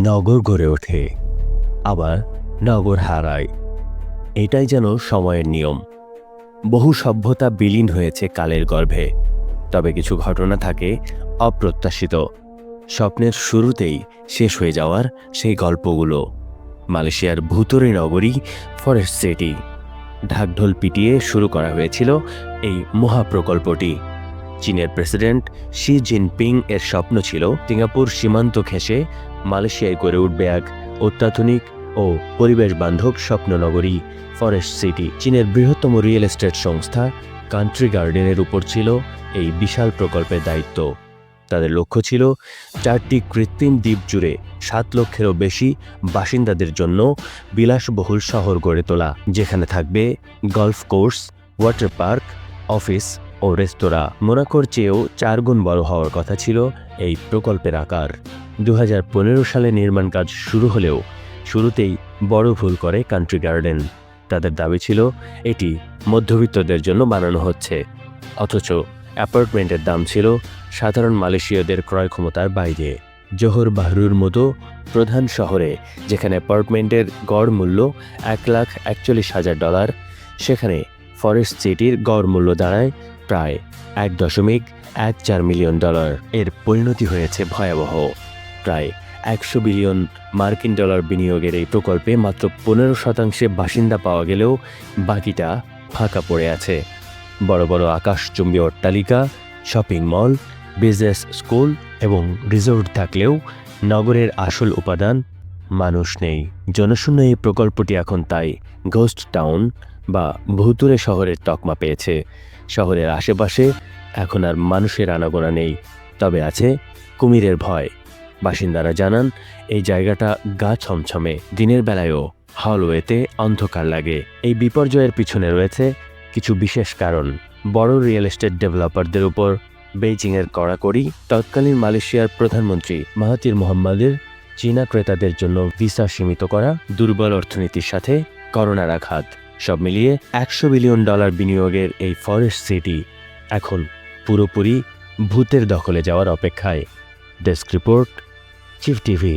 নগর গড়ে ওঠে, আবার নগর হারায়। এটাই যেন সময়ের নিয়ম। বহু সভ্যতা বিলীন হয়েছে কালের গর্ভে, তবে কিছু ঘটনা থাকে অপ্রত্যাশিত। স্বপ্নের শুরুতেই শেষ হয়ে যাওয়ার সেই গল্পগুলো। মালয়েশিয়ার ভুতুরে নগরী, ফরেস্ট সিটি। ঢাকঢোল পিটিয়ে শুরু করা হয়েছিল এই মহাপ্রকল্পটি। চীনের প্রেসিডেন্ট শি জিনপিং এর স্বপ্ন ছিল সিঙ্গাপুর সীমান্ত ঘেঁষে মালয়েশিয়ায় গড়ে উঠবে এক অত্যাধুনিক ও পরিবেশ বান্ধব স্বপ্ননগরী ফরেস্ট সিটি। চীনের বৃহত্তম রিয়েল এস্টেট সংস্থা কান্ট্রি গার্ডেনের উপর ছিল এই বিশাল প্রকল্পের দায়িত্ব। তাদের লক্ষ্য ছিল চারটি কৃত্রিম দ্বীপ জুড়ে সাত লক্ষেরও বেশি বাসিন্দাদের জন্য বিলাসবহুল শহর গড়ে তোলা, যেখানে থাকবে golf course, water park, office ও রেস্তোরাঁ মোনাকোর চেয়েও চার গুণ বড় হওয়ার কথা ছিল এই প্রকল্পের আকার। দু হাজার পনেরো সালে নির্মাণ কাজ শুরু হলেও শুরুতেই বড় ভুল করে কান্ট্রি গার্ডেন। তাদের দাবি ছিল এটি মধ্যবিত্তদের জন্য বানানো হচ্ছে। অথচ অ্যাপার্টমেন্টের দাম ছিল সাধারণ মালয়েশীয়দের ক্রয় ক্ষমতার বাইরে। জোহর বাহরুর মতো প্রধান শহরে যেখানে অ্যাপার্টমেন্টের গড় মূল্য এক লাখ একচল্লিশ হাজার ডলার, সেখানে ফরেস্ট সিটির গড় মূল্য দাঁড়ায় প্রায় এক দশমিক এক চার মিলিয়ন ডলার। এর পরিণতি হয়েছে ভয়াবহ। প্রায় একশো বিলিয়ন মার্কিন ডলার বিনিয়োগের এই প্রকল্পে মাত্র পনেরো শতাংশে বাসিন্দা পাওয়া গেলেও বাকিটা ফাঁকা পড়ে আছে। বড় বড় আকাশচুম্বী অট্টালিকা শপিং মল, বিজনেস স্কুল এবং রিসোর্ট থাকলেও নগরের আসল উপাদান মানুষ নেই। জনশূন্য এই প্রকল্পটি এখন তাই ঘোস্ট টাউন বা ভুতুরে শহরের তকমা পেয়েছে। শহরের আশেপাশে এখন আর মানুষের আনাগোনা নেই। তবে আছে কুমিরের ভয়। বাসিন্দারা জানান, এই জায়গাটা গা ছমছমে। দিনের বেলায়ও হলওয়েতে অন্ধকার লাগে। এই বিপর্যয়ের পিছনে রয়েছে কিছু বিশেষ কারণ। বড় রিয়েল এস্টেট ডেভেলপারদের উপর বেইজিংয়ের কড়াকড়ি, তৎকালীন মালয়েশিয়ার প্রধানমন্ত্রী মাহাতির মোহাম্মদের চীনা ক্রেতাদের জন্য ভিসা সীমিত করা, দুর্বল অর্থনীতির সাথে করোনার আঘাত। সব মিলিয়ে একশো বিলিয়ন ডলার বিনিয়োগের এই ফরেস্ট সিটি এখন পুরোপুরি ভূতের দখলে যাওয়ার অপেক্ষায়। Desk report chief TV